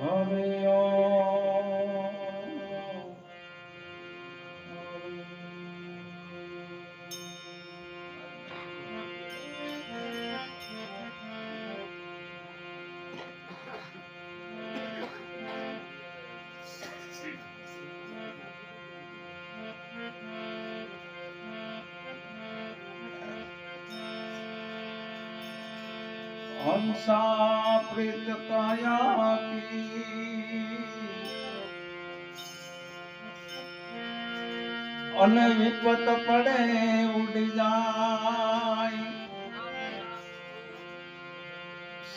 One song. પ્રીત કાયા કી અને વિપત પડે ઉડી જાય.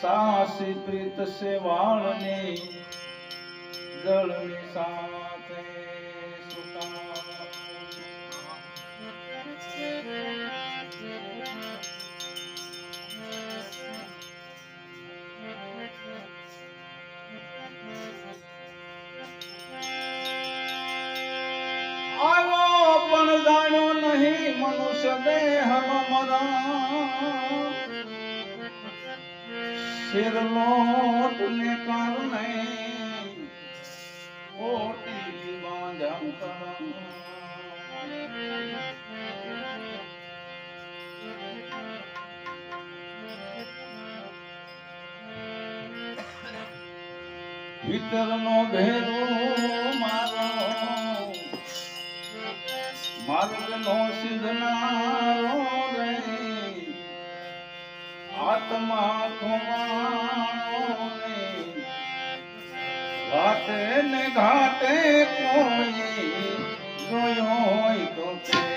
સાસી પ્રીત સેવાળની જળની સાથે મનુષ્ય દેહ મરા શિરલોટ ને કારણે ઓટી બાંધ્યા ભીતરનો ભેરો મારો માર્ગનો સિદ્ધનારો રે. આત્મા ખોવાણો રે. ઘાટે ને ઘાટે કોઈ જોયો હોય તો કે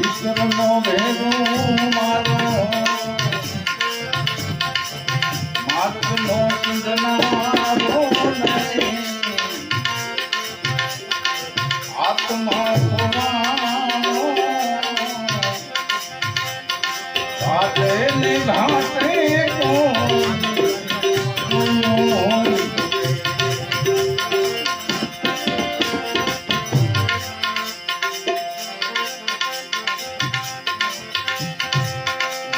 ઈશ્વરનો ભેગો મારો માર્ગનો સિંધનારો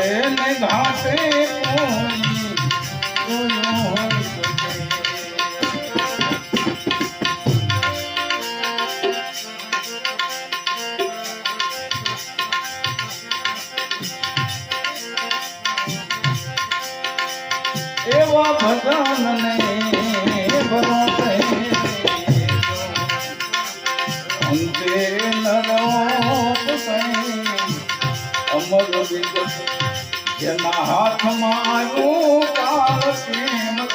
એને ઘાટે એવા બધા تنهن ما ہاتھ مايو پار سيمت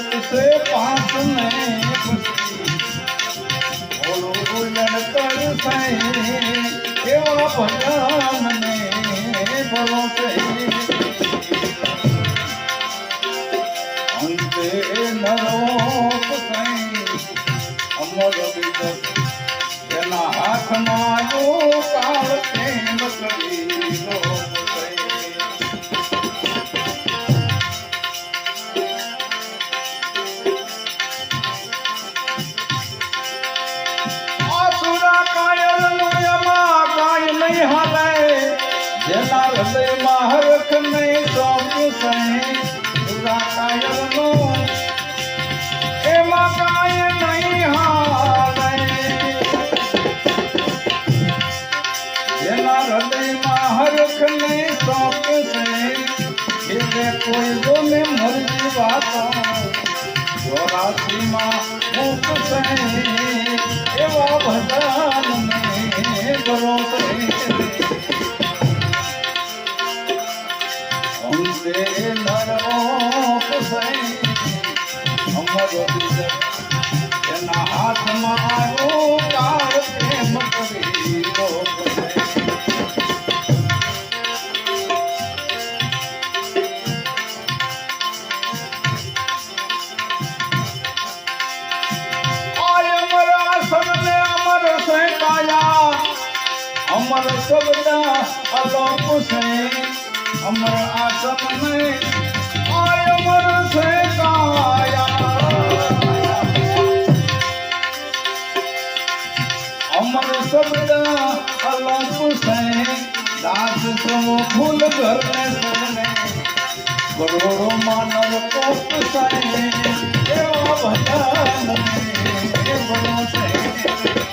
નરોપ અમર વિદ એના હાથમાં જો કાળ પ્રેમ કરી. એના હાથમાં ઓકાર પ્રેમ કરી અમર શબ્દ અલોક અમર આસમ નહીં સંક્રમો ફૂલ ઘરને સમને કરોડો માનવ કોપ સને એવા ભજન બનો છે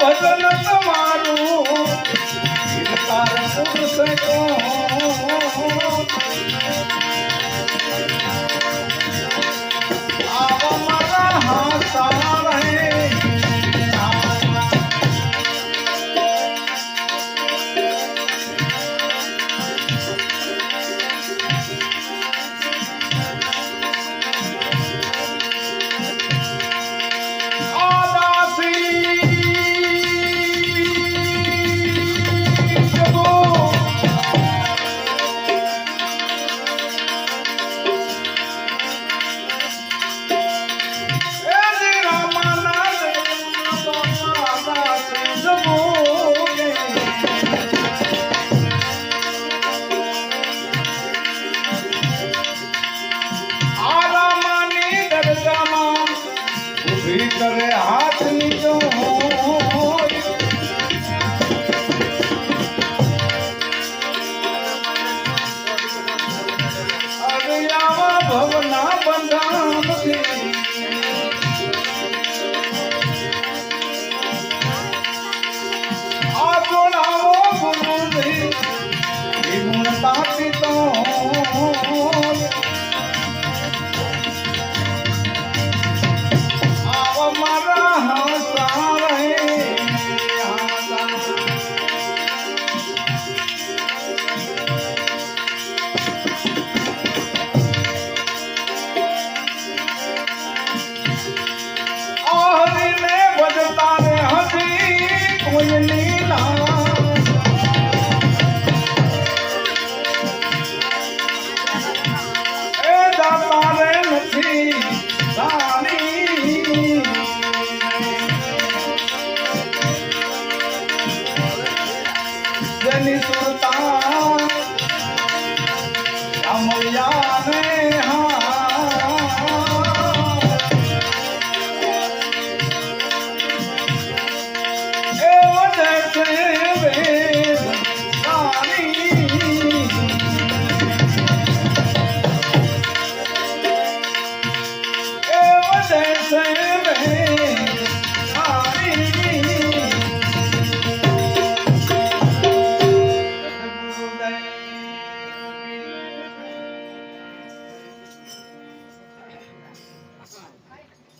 完了完